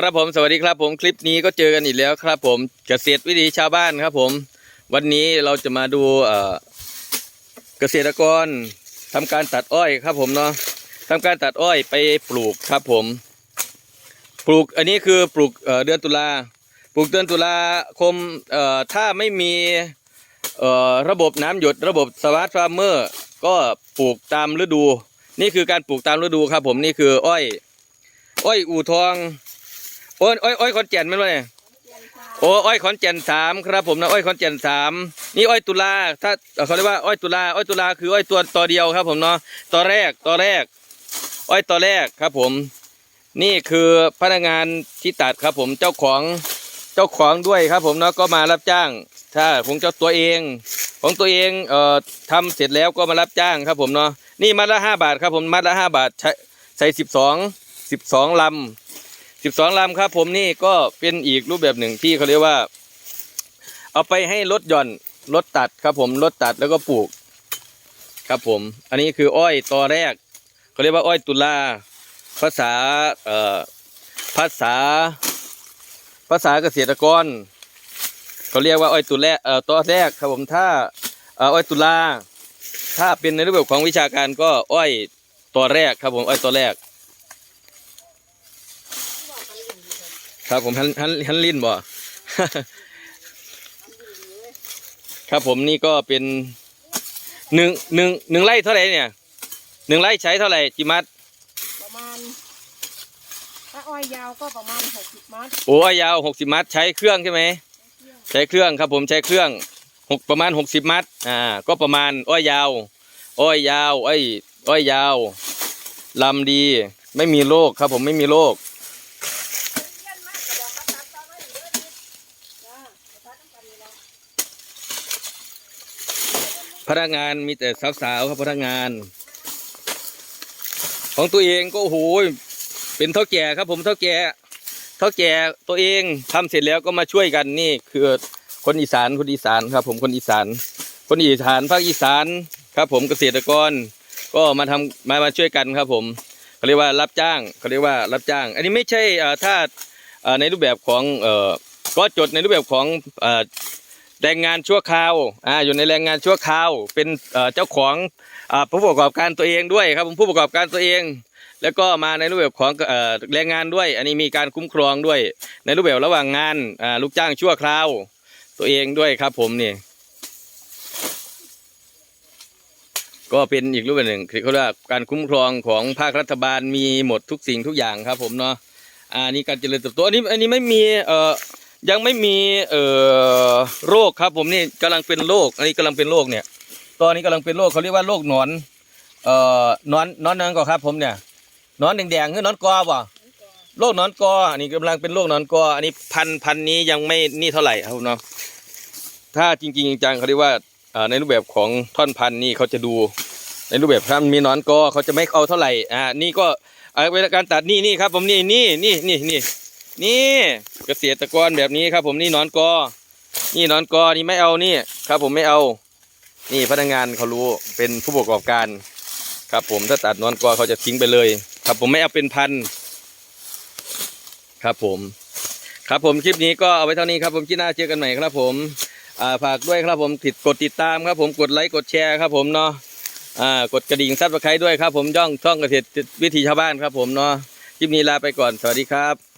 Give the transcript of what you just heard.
ครับผมสวัสดีครับผมคลิปนี้ก็เจอกันอีกแล้วครับผมเกษตรวิถีชาวบ้านครับผม วันนี้เราจะมาดูเกษตรกรทำการตัดอ้อยครับผมเนาะทำการตัดอ้อยไปปลูกครับผม ปลูกอันนี้คือปลูกเดือนตุลาปลูกเดือนตุลาคมถ้าไม่มีระบบน้ำหยดระบบสมาร์ทฟาร์มเมอร์ก็ปลูกตามฤดู นี่คือการปลูกตามฤดูครับผมนี่คืออ้อย อ้อยอู่ทอง โอ้ยอ้อยอ้อยขอนแก่นไหมนวะเนี่ยโอ้อ้อยขอนแก่นสามครับผมนะอ้อยขอนแก่นสามนี่อ้อยตุลาถ้าเอ่อเขาเรียกว่าอ้อยตุลาอ้อยตุลาคืออ้อยตัวต่อเดียวครับ ผมเนาะต่อแรกต่อแรก อ้อยต่อแรกครับ ผม นี่คือพนักงานที่ตัดครับ ผมเจ้าของเจ้าของด้วยครับ ผมเนาะก็มารับจ้าง ถ้าของเจ้าตัวเอง ของตัวเองเอ่อทำเสร็จแล้วก็มารับจ้างครับ ผมเนาะนี่มัดละห้าบาทครับ ผมมัดละห้าบาทใช้ใส่สิบสองสิบสองลำ สิบสองลำครับ ผมนี่ก็เป็นอีกรูปแบบหนึ่งที่เขาเรียกว่า เอาไปให้รถหย่อนรถตัดครับ ผมรถตัดแล้วก็ปลูก ครับผม อันนี้คืออ้อยตอแรกเขาเรียกว่าอ้อยตุลาภาษาเอ่อภาษา ภาษาเกษตรกรเขาเรียกว่าอ้อยตุแรกเอ่อตอแรกครับผมถ้าเอ่ออ้อยตุลาถ้าเป็นในรูปแบบของวิชาการก็อ้อยตัวแรกครับผมอ้อยตัวแรก ครับผมฮันฮันฮันลินบ่ ครับผมนี่ก็เป็นหนึ่งหนึ่งหนึ่งไร่เท่าไหร่เนี่ยหนึ่งไร่ใช้เท่าไหร่จิมัดประมาณถ้าอ้อยยาวก็ประมาณหกสิบมัดโอ้ยยาวหกสิบมัดใช้เครื่องใช่ไหมเครื่องใช้เครื่องครับผมใช้เครื่องหกประมาณหกสิบมัดอ่าก็ประมาณอ้อยยาว อ้อยยาวอ้อยอ้อยยาวลำดี ไม่มีโรคครับผมไม่มีโรค เยี่ยนมากกระบอกกระตัดตอนนั้นอยู่ด้วยนี่จ้ากระตัดน้ำกันนี่ละ พนักงานมีแต่สาวๆครับพนักงาน ของตัวเองก็โอ้โหเป็นเท่าแก่ครับ ผมเท่าแก่เท่าแก่ตัวเองทำเสร็จแล้วก็มาช่วยกันนี่ คือคนอีสานคนอีสานครับ ผมคนอีสาน คนอีสานภาคอีสานครับ ผมเกษตรกร ก็มาทำมามาช่วยกันครับ ผมเขาเรียกว่ารับจ้างเขาเรียกว่ารับจ้าง อันนี้ไม่ใช่ถ้าในรูปแบบของก่อก็จดในรูปแบบของ แรงงานชั่วคราวอ่าอยู่ในแรงงานชั่วคราว เป็นเจ้าของอ่าผู้ประกอบการตัวเองด้วยครับผมผู้ประกอบการตัวเอง แล้วก็มาในรูปแบบของแรงงานด้วย อันนี้มีการคุ้มครองด้วย ในรูปแบบระหว่างงานอ่าลูกจ้างชั่วคราว ตัวเองด้วยครับผมนี่ก็เป็นอีกรูปแบบหนึ่งคือเขาเรียกว่าการคุ้มครองของภาครัฐบาลมีหมดทุกสิ่งทุกอย่างครับผมเนาะอ่านี่การเจริญเติบโตอันนี้อันนี้ไม่มีเอ่อ ยังไม่มีเอ่อโรคครับ ผมนี่กำลังเป็นโรคอันนี้กำลังเป็นโรคเนี่ย ตอนนี้กำลังเป็นโรคเขาเรียกว่าโรคหนอนเอ่อหนอนหนอนนั่นก็ครับ ผมเนี่ยหนอนแดงๆคือหนอนกอบ่โรคหนอนกออันนี้กำลังเป็นโรคหนอนกออันนี้พันพันนี้ยังไม่นี่เท่าไหร่ครับผมเนาะถ้าจริงๆจังเขาเรียกว่าในรูปแบบของท่อนพันนี่เขาจะดู ในรูปแบบถ้ามันมีหนอนกอเขาจะไม่เอาเท่าไหร่อ่านี่ก็เอ่อเวลาการตัดนี่นี่ครับ ผมนี่นี่นี่นี่นี่ นี่เกษตรกรแบบนี้ครับ ผมนี่นอนกอ นี่นอนกอนี่ไม่เอานี่ครับ ผมไม่เอา นี่พนักงานเขารู้เป็นผู้ประกอบการ ครับ ผมถ้าตัดนอนกอเขาจะทิ้งไปเลย ครับ ผมไม่เอาเป็นพันครับ ผม ครับผมคลิปนี้ก็เอาไว้เท่านี้ครับ ผมที่หน้าเจอกันใหม่ครับ ผมอ่าฝากด้วยครับผมติดกดติดตามครับ ผมกดไลค์กดแชร์ครับ ผมเนาะอ่ากดกระดิ่งซับสไครต์ด้วยครับ ผมย่องช่องเกษตรวิถีชาวบ้านครับ ผมเนาะคลิปนี้ลาไปก่อนสวัสดีครับ